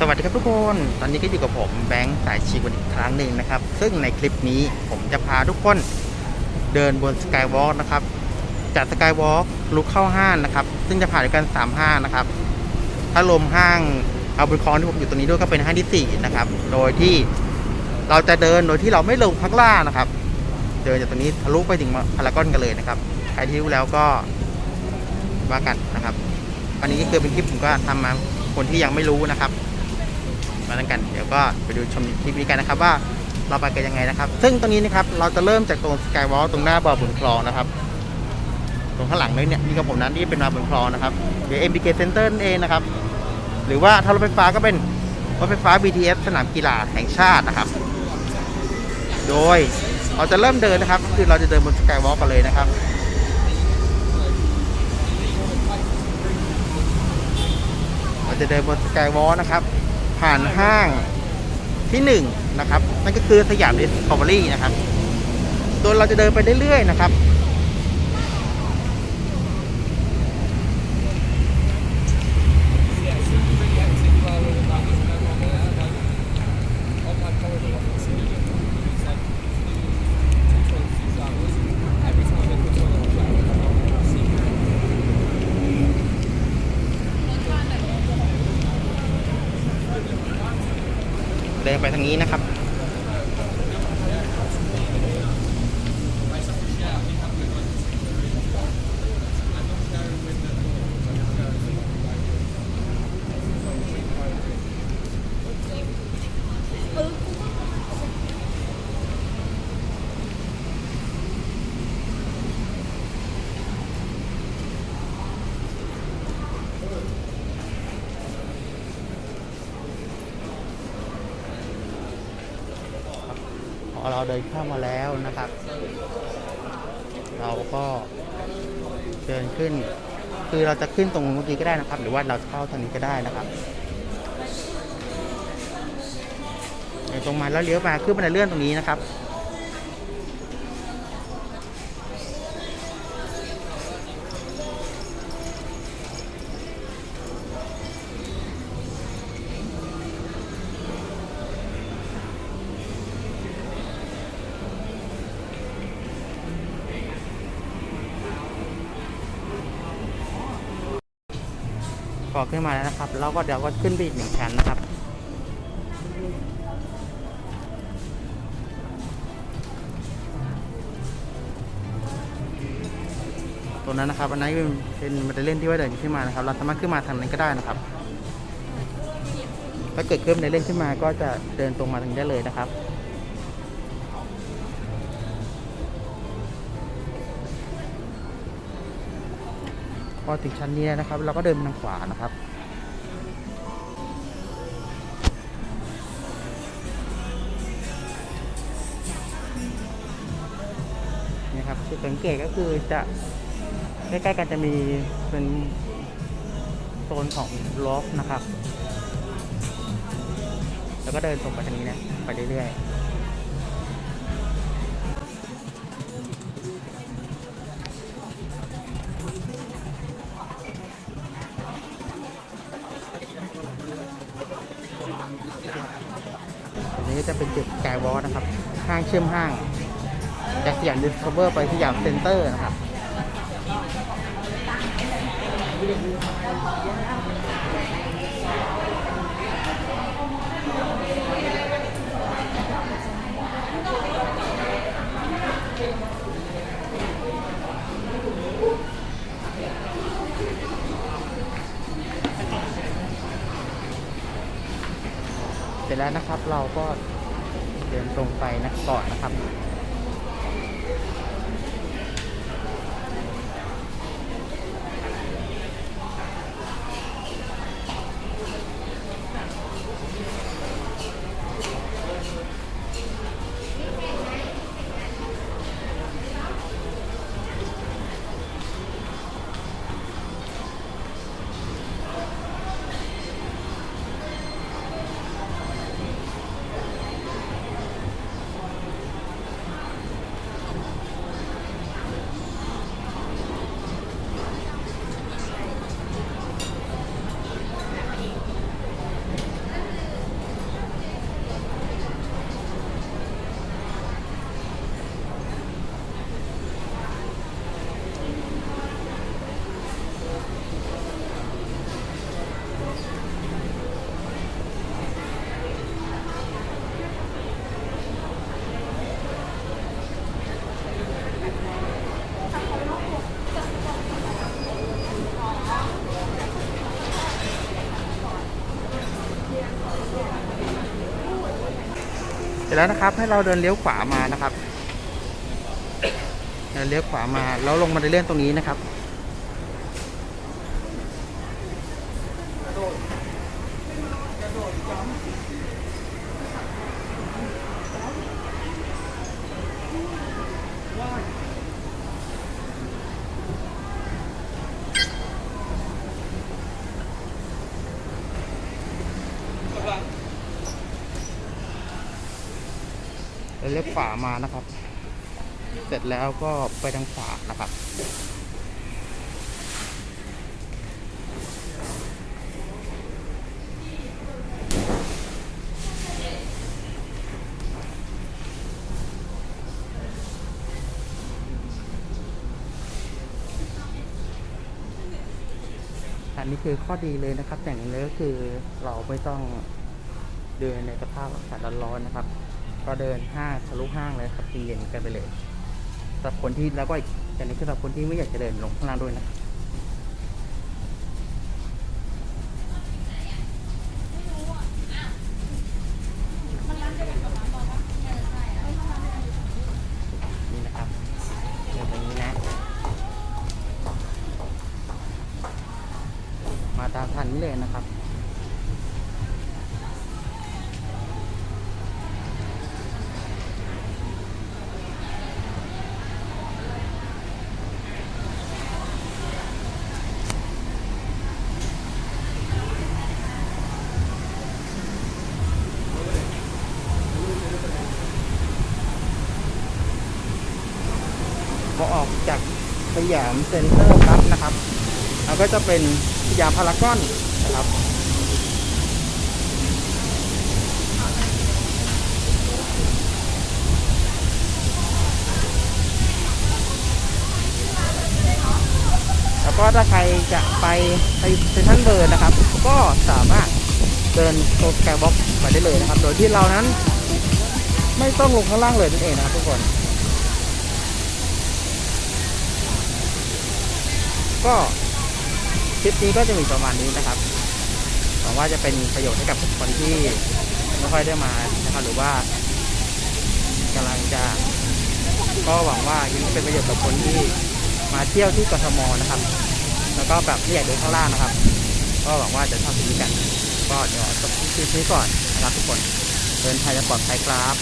สวัสดีครับทุกคน ตอนนี้ก็อยู่กับผมแบงค์สายชีวันอีกครั้งหนึ่งนะครับ ซึ่งในคลิปนี้ผมจะพาทุกคนเดินบนสกายวอล์กนะครับ จากสกายวอล์กลุกเข้าห้างนะครับ ซึ่งจะผ่านด้วยกัน3ห้างนะครับ ถ้ารวมห้างเอาบุญคองที่ผมอยู่ตรงนี้ด้วยก็เป็นห้างที่4นะครับ โดยที่เราจะเดินโดยที่เราไม่ลงพักล่านะครับ เดินจากตรงนี้ทะลุไปถึงพารากอนกันเลยนะครับ ใครที่รู้แล้วก็ว่ากันนะครับ อันนี้ก็คือเป็นคลิปผมก็ทำมาคนที่ยังไม่รู้นะครับ มาแล้วกันเดี๋ยวก็ไปดูชมคลิปนี้กันนะครับว่าเราไปกันยังไงนะครับ ซึ่งตรงนี้นะครับเราจะเริ่มจากตรงสกายวอล์ตรงหน้าบ่อบุญคลองนะครับ ตรงข้างหลังเลยเนี่ยนี่กับผมนั้นนี่เป็นบ่อบุญคลองนะครับเดี๋ยว MBK Center นั่นเองนะครับ หรือว่าถ้ารถไฟฟ้าก็เป็นรถไฟฟ้า BTS สนามกีฬาแห่งชาตินะครับ โดยเราจะเริ่มเดินนะครับ คือเราจะเดินบนสกายวอล์กกันเลยนะครับเราจะเดินบนสกายวอล์นะครับ ผ่านห้างที่หนึ่งนะครับ นั่นก็คือสยามดิสคัฟเวอรี่นะครับโดยเราจะเดินไปเรื่อยๆนะครับ เดินไปทางนี้นะครับ พอ เราเดินเข้ามาแล้วนะครับ เราก็เดินขึ้น คือเราจะขึ้นตรงเมื่อกี้ก็ได้นะครับ หรือว่าเราจะเข้าทางนี้ก็ได้นะครับตรงมาแล้วเลี้ยวมาขึ้นบันไดเลื่อนตรงนี้นะครับ พอขึ้นมาแล้วนะครับเราก็เดี๋ยวก็ขึ้นไปอีกหนึ่งชั้นนะครับตรงนั้นนะครับ อันนั้เป็นเป็นบันไดเล่นที่ว่าเดินขึ้นมานะครับ เราสามารถขึ้นมาทางนั้นก็ได้นะครับ ถ้าเกิดขึ้นบันไดเล่นขึ้นมาก็จะเดินตรงมาทางนี้ได้เลยนะครับ พอถึงชั้นนี้แล้วนะครับ เราก็เดินทางขวานะครับนี่ครับจุดสังเกตก็คือจะใกล้ๆกันจะมีเป็นโซนของล็อกนะครับ แล้วก็เดินตรงไปทางนี้นะ ไปเรื่อยๆ จะเป็นจุดแกวอลนะครับ ห้างเชื่อมห้าง จากสยามดิสคัฟเวอร์ไปสยามเซ็นเตอร์นะครับเสร็จแล้วนะครับเราก็ เดินตรงไปนะก่อนนะครับ ร็จแล้วนะครับ ให้เราเดินเลี้ยวขวามานะครับเดินเลี้ยวขวามาแล้วลงมาในเลื่อนตรงนี้นะครับว่า เลี้ยวขวามานะครับ เสร็จแล้วก็ไปทางขวานะครับอันนี้คือข้อดีเลยนะครับ อย่างหนึงเลยก็คือเราไม่ต้องเดินในสภาพอากาศร้อนๆนะครับ ก็เดินห้างทะลุห้างเลยครับเย็นกันไปเลยสำหรับคนที่แล้วก็อีกอย่างนี้คือสำหรับคนที่ไม่อยากจะเดินลงข้างล่างด้วยนะนี่นะครับเดินตรงนี้นะมาตามทันนี้เลยนะครับ จากสยามเซ็นเตอร์ครับนะครับแล้วก็จะเป็นสยามพารากอนนะครับแล้วก็ถ้าใครจะไปไปเซนทรัลเบิร์นะครับ ก็สามารถเดินโซสแกบ็อกไปได้เลยนะครับ โดยที่เรานั้น ไม่ต้องลงข้างล่างเลยนั่นเองนะครับทุกคน ก็คลิปนี้ก็จะมีประมาณนี้นะครับหวังว่าจะเป็นประโยชน์ให้กับคนที่ไม่ค่อยได้มานะครับหรือว่ากำลังจะ ก็หวังว่ายังเป็นประโยชน์กับคนที่มาเที่ยวที่กทมนะครับ แล้วก็แบบไม่อยากเดินข้างล่างนะครับ ก็หวังว่าจะชอบคลิปนี้กัน ก็เดี๋ยวจบคลิปนี้ก่อนนะครับทุกคนเดินทางจะปลอดภัยครับ